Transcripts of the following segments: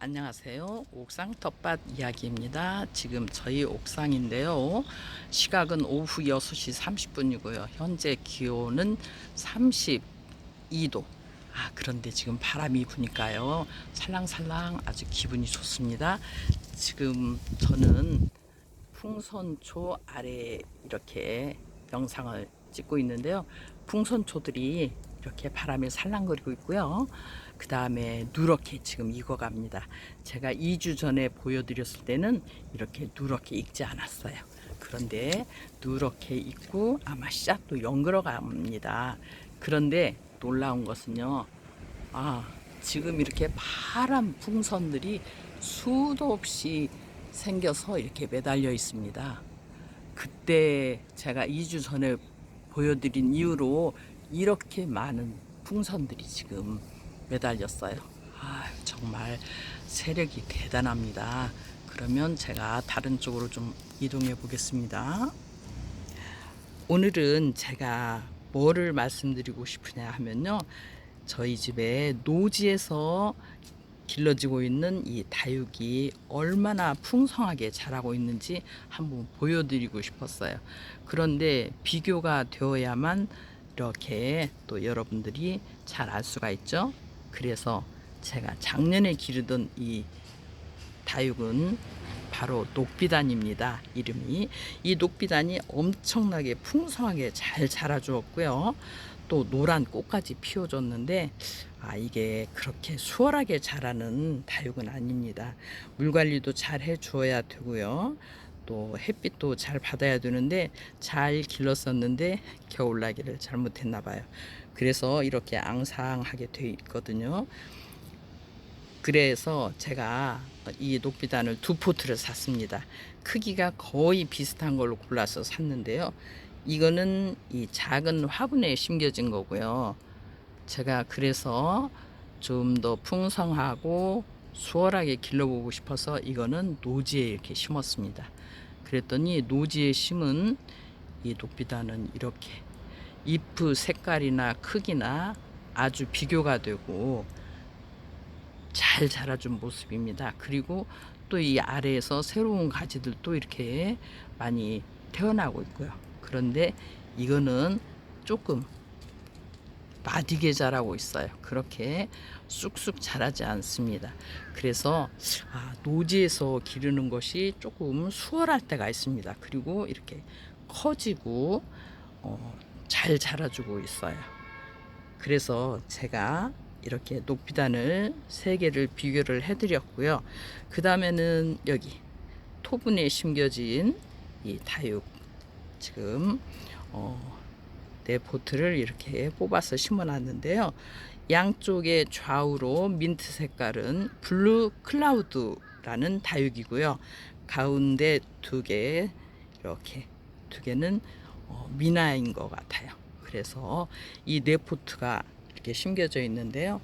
안녕하세요. 옥상 텃밭 이야기입니다. 지금 저희 옥상인데요. 시각은 오후 6시 30분이고요. 현재 기온은 32도. 아, 그런데 지금 바람이 부니까요. 살랑살랑 아주 기분이 좋습니다. 지금 저는 풍선초 아래 이렇게 영상을 찍고 있는데요. 풍선초들이 이렇게 바람에 살랑거리고 있고요. 그 다음에 누렇게 지금 익어갑니다. 제가 2주 전에 보여드렸을 때는 이렇게 누렇게 익지 않았어요. 그런데 누렇게 익고 아마 씨앗도 연그러 갑니다. 그런데 놀라운 것은요. 아, 지금 이렇게 파란 풍선들이 수도 없이 생겨서 이렇게 매달려 있습니다. 그때 제가 2주 전에 보여드린 이후로 이렇게 많은 풍선들이 지금 매달렸어요. 아, 정말 세력이 대단합니다. 그러면 제가 다른 쪽으로 좀 이동해 보겠습니다. 오늘은 제가 뭐를 말씀드리고 싶으냐 하면요. 저희 집에 노지에서 길러지고 있는 이 다육이 얼마나 풍성하게 자라고 있는지 한번 보여드리고 싶었어요. 그런데 비교가 되어야만 이렇게 또 여러분들이 잘 알 수가 있죠. 그래서 제가 작년에 기르던 이 다육은 바로 녹비단입니다. 이름이 이 녹비단이 엄청나게 풍성하게 잘 자라 주었고요. 또 노란 꽃까지 피워줬는데 아 이게 그렇게 수월하게 자라는 다육은 아닙니다. 물 관리도 잘 해주어야 되고요. 또 햇빛도 잘 받아야 되는데 잘 길렀었는데 겨울나기를 잘못했나 봐요. 그래서 이렇게 앙상하게 돼 있거든요. 그래서 제가 이 녹비단을 두 포트를 샀습니다. 크기가 거의 비슷한 걸로 골라서 샀는데요. 이거는 이 작은 화분에 심겨진 거고요. 제가 그래서 좀 더 풍성하고 수월하게 길러보고 싶어서 이거는 노지에 이렇게 심었습니다. 그랬더니 노지에 심은 이 녹비단은 이렇게 잎의 색깔이나 크기나 아주 비교가 되고 잘 자라준 모습입니다. 그리고 또 이 아래에서 새로운 가지들도 이렇게 많이 태어나고 있고요. 그런데 이거는 조금 마디게 자라고 있어요. 그렇게 쑥쑥 자라지 않습니다. 그래서 아, 노지에서 기르는 것이 조금 수월할 때가 있습니다. 그리고 이렇게 커지고 어, 잘 자라주고 있어요. 그래서 제가 이렇게 녹비단을 세 개를 비교를 해드렸고요. 그 다음에는 여기 토분에 심겨진 이 다육 지금 어, 네 포트를 이렇게 뽑아서 심어놨는데요. 양쪽의 좌우로 민트 색깔은 블루 클라우드라는 다육이고요. 가운데 두 개 이렇게 두 개는 어, 미나인 것 같아요. 그래서 이 네 포트가 이렇게 심겨져 있는데요.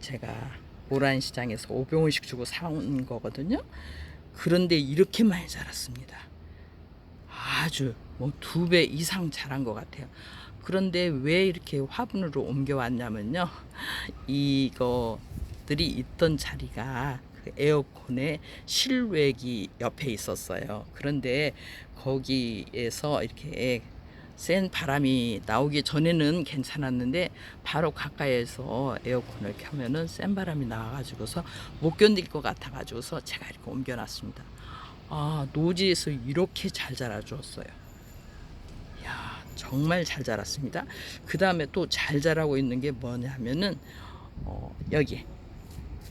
제가 모란 시장에서 500원씩 주고 사온 거거든요. 그런데 이렇게 많이 자랐습니다. 아주 뭐 두 배 이상 자란 것 같아요. 그런데 왜 이렇게 화분으로 옮겨왔냐면요. 이거들이 있던 자리가 그 에어컨의 실외기 옆에 있었어요. 그런데 거기에서 이렇게 센 바람이 나오기 전에는 괜찮았는데 바로 가까이에서 에어컨을 켜면은 센 바람이 나와가지고서 못 견딜 것 같아가지고서 제가 이렇게 옮겨놨습니다. 아 노지에서 이렇게 잘 자라주었어요. 야 정말 잘 자랐습니다. 그 다음에 또 잘 자라고 있는 게 뭐냐면은 어, 여기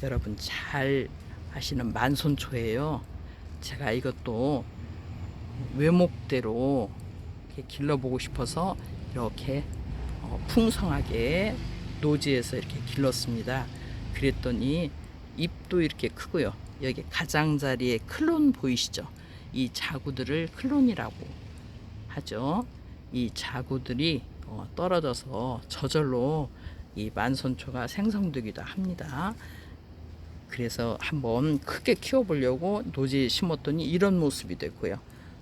여러분 잘 아시는 만손초예요. 제가 이것도 외목대로 길러보고 싶어서 이렇게 어, 풍성하게 노지에서 이렇게 길렀습니다. 그랬더니 잎도 이렇게 크고요. 여기 가장자리에 클론 보이시죠? 이 자구들을 클론이라고 하죠. 이 자구들이 어, 떨어져서 저절로 이 만선초가 생성되기도 합니다. 그래서 한번 크게 키워보려고 노지에 심었더니 이런 모습이 됐고요.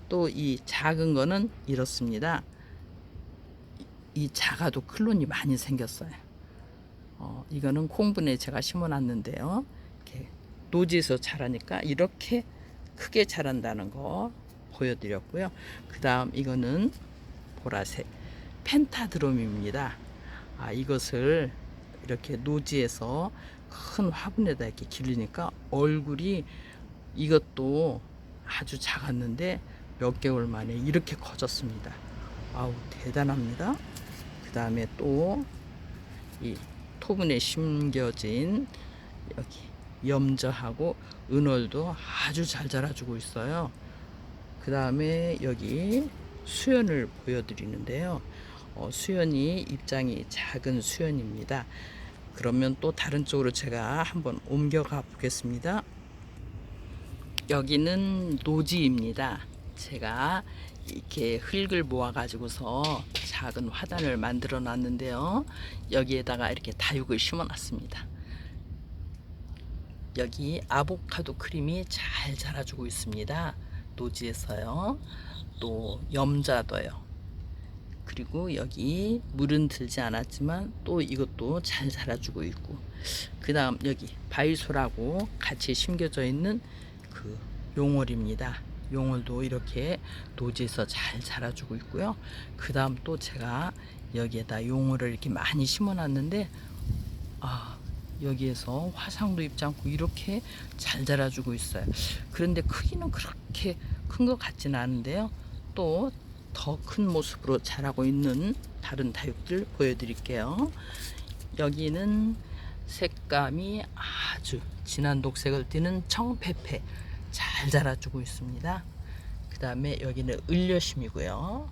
또 이 작은 거는 이렇습니다. 이 작아도 클론이 많이 생겼어요. 어, 이거는 콩분에 제가 심어놨는데요. 이렇게 노지에서 자라니까 이렇게 크게 자란다는 거 보여드렸고요. 그 다음 이거는 보라색 펜타드롬입니다. 아, 이것을 이렇게 노지에서 큰 화분에다 이렇게 기르니까 얼굴이 이것도 아주 작았는데 몇 개월 만에 이렇게 커졌습니다. 아우 대단합니다. 그 다음에 또 이 토분에 심겨진 여기 염저하고 은월도 아주 잘 자라주고 있어요. 그 다음에 여기 수연을 보여드리는데요. 어, 수연이 입장이 작은 수연입니다. 그러면 또 다른 쪽으로 제가 한번 옮겨가 보겠습니다. 여기는 노지입니다. 제가 이렇게 흙을 모아 가지고서 작은 화단을 만들어 놨는데요. 여기에다가 이렇게 다육을 심어 놨습니다. 여기 아보카도 크림이 잘 자라주고 있습니다. 노지에서요. 또 염자도요. 그리고 여기 물은 들지 않았지만 또 이것도 잘 자라주고 있고 그 다음 여기 바이솔하고 같이 심겨져 있는 그 용월입니다. 용월도 이렇게 노지에서 잘 자라주고 있고요. 그 다음 또 제가 여기에다 용월을 이렇게 많이 심어 놨는데 아 여기에서 화상도 입지 않고 이렇게 잘 자라주고 있어요. 그런데 크기는 그렇게 큰 것 같지는 않은데요. 또 더 큰 모습으로 자라고 있는 다른 다육들 보여드릴게요. 여기는 색감이 아주 진한 독색을 띠는 청페페 잘 자라주고 있습니다. 그 다음에 여기는 을려심이고요.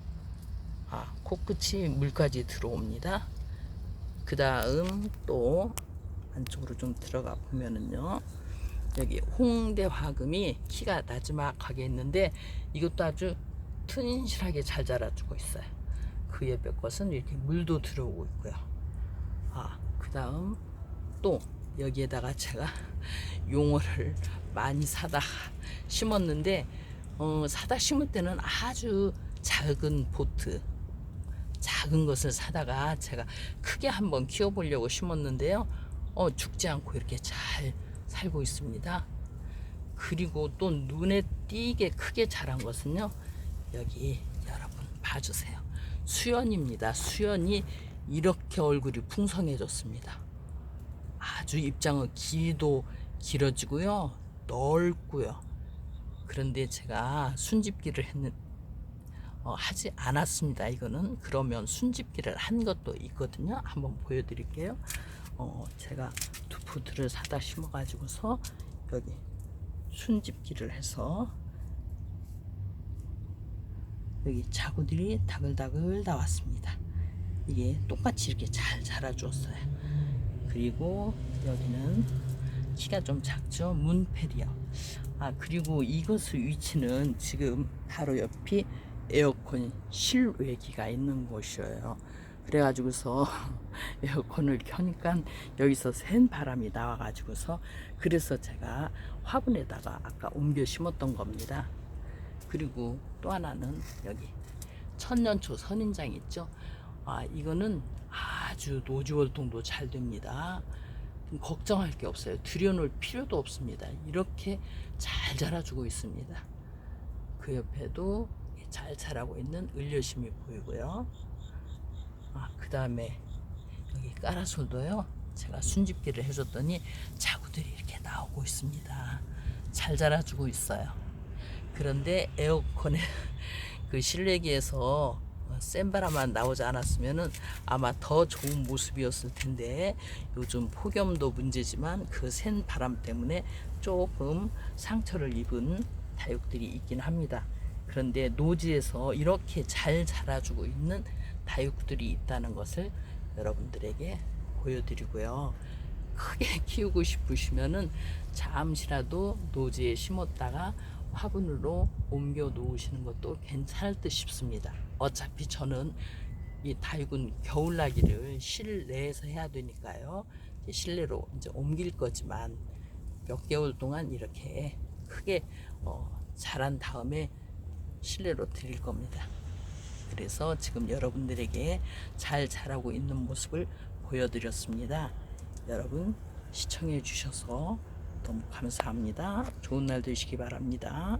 아, 코끝이 물까지 들어옵니다. 그 다음 또 안쪽으로 좀 들어가 보면은요. 여기 홍대 화금이 키가 나지막하게 있는데 이것도 아주 튼실하게 잘 자라주고 있어요. 그 옆에 것은 이렇게 물도 들어오고 있고요. 아, 그 다음 또 여기에다가 제가 용어를 많이 사다 심었는데 어, 사다 심을 때는 아주 작은 포트 작은 것을 사다가 제가 크게 한번 키워보려고 심었는데요. 어, 죽지 않고 이렇게 잘 살고 있습니다. 그리고 또 눈에 띄게 크게 자란 것은요. 여기 여러분 봐주세요. 수연입니다. 수연이 이렇게 얼굴이 풍성해졌습니다. 아주 입장은 길도 길어지고요. 넓고요. 그런데 제가 순집기를 했는 어, 하지 않았습니다. 이거는 그러면 순집기를 한 것도 있거든요. 한번 보여드릴게요. 어, 제가 두 푸드를 사다 심어가지고서 여기 순집기를 해서 여기 자구들이 다글다글 나왔습니다. 이게 똑같이 이렇게 잘 자라주었어요. 그리고 여기는 키가 좀 작죠? 문페리어. 아, 그리고 이것의 위치는 지금 바로 옆이 에어컨 실외기가 있는 곳이에요. 그래가지고서 에어컨을 켜니까 여기서 센 바람이 나와가지고서 그래서 제가 화분에다가 아까 옮겨 심었던 겁니다. 그리고 또 하나는 여기 천년초 선인장 있죠? 아, 이거는 아주 노지 활동도 잘 됩니다. 걱정할 게 없어요. 들여놓을 필요도 없습니다. 이렇게 잘 자라주고 있습니다. 그 옆에도 잘 자라고 있는 을려심이 보이고요. 아, 그 다음에 여기 까라솔도요. 제가 순집기를 해줬더니 자구들이 이렇게 나오고 있습니다. 잘 자라주고 있어요. 그런데 에어컨에 그 실내기에서 센 바람만 나오지 않았으면은 아마 더 좋은 모습이었을 텐데 요즘 폭염도 문제지만 그 센 바람 때문에 조금 상처를 입은 다육들이 있긴 합니다. 그런데 노지에서 이렇게 잘 자라주고 있는 다육들이 있다는 것을 여러분들에게 보여드리고요. 크게 키우고 싶으시면은 잠시라도 노지에 심었다가 화분으로 옮겨 놓으시는 것도 괜찮을 듯 싶습니다. 어차피 저는 이 다육은 겨울나기를 실내에서 해야 되니까요. 실내로 이제 옮길 거지만 몇 개월 동안 이렇게 크게 어, 자란 다음에 실내로 드릴 겁니다. 그래서 지금 여러분들에게 잘 자라고 있는 모습을 보여드렸습니다. 여러분 시청해 주셔서 너무 감사합니다. 좋은 날 되시기 바랍니다.